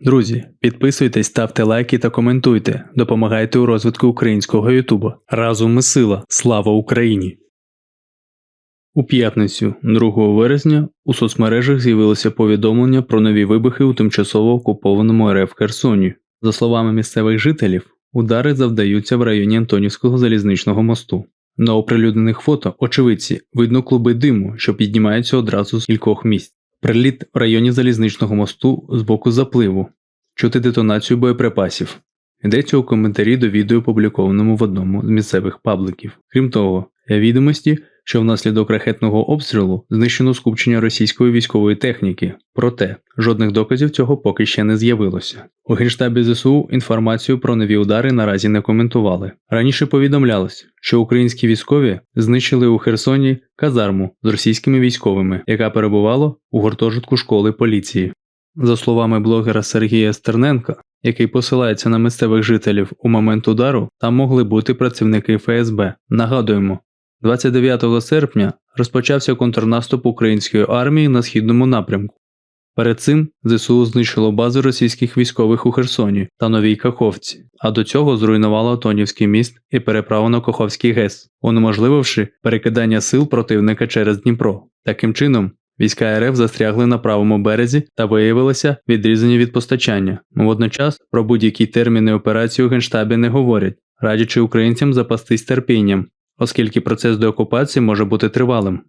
Друзі, підписуйтесь, ставте лайки та коментуйте. Допомагайте у розвитку українського Ютуба. Разом ми сила. Слава Україні! У п'ятницю, 2 вересня, у соцмережах з'явилося повідомлення про нові вибухи у тимчасово окупованому РФ Херсоні. За словами місцевих жителів, удари завдаються в районі Антонівського залізничного мосту. На оприлюднених фото очевидці видно клуби диму, що піднімаються одразу з кількох місць. Приліт в районі залізничного мосту з боку запливу. Чути детонацію боєприпасів. Йдеться у коментарі до відео, опублікованому в одному з місцевих пабликів. Крім того, відомості, що внаслідок ракетного обстрілу знищено скупчення російської військової техніки. Проте жодних доказів цього поки ще не з'явилося. У генштабі ЗСУ інформацію про нові удари наразі не коментували. Раніше повідомлялось, що українські військові знищили у Херсоні казарму з російськими військовими, яка перебувала у гуртожитку школи поліції. За словами блогера Сергія Стерненка, який посилається на місцевих жителів у момент удару, там могли бути працівники ФСБ. Нагадуємо, 29 серпня розпочався контрнаступ української армії на східному напрямку. Перед цим ЗСУ знищило бази російських військових у Херсоні та Новій Каховці, а до цього зруйнувало Тонівський міст і переправу на Каховський ГЕС, унеможлививши перекидання сил противника через Дніпро. Таким чином, війська РФ застрягли на правому березі та виявилися відрізані від постачання. Водночас про будь-які терміни операції у Генштабі не говорять, радячи українцям запастись терпінням, оскільки процес деокупації може бути тривалим.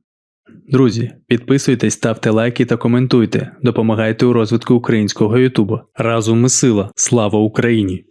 Друзі, підписуйтесь, ставте лайки та коментуйте. Допомагайте у розвитку українського Ютуба. Разом ми сила. Слава Україні!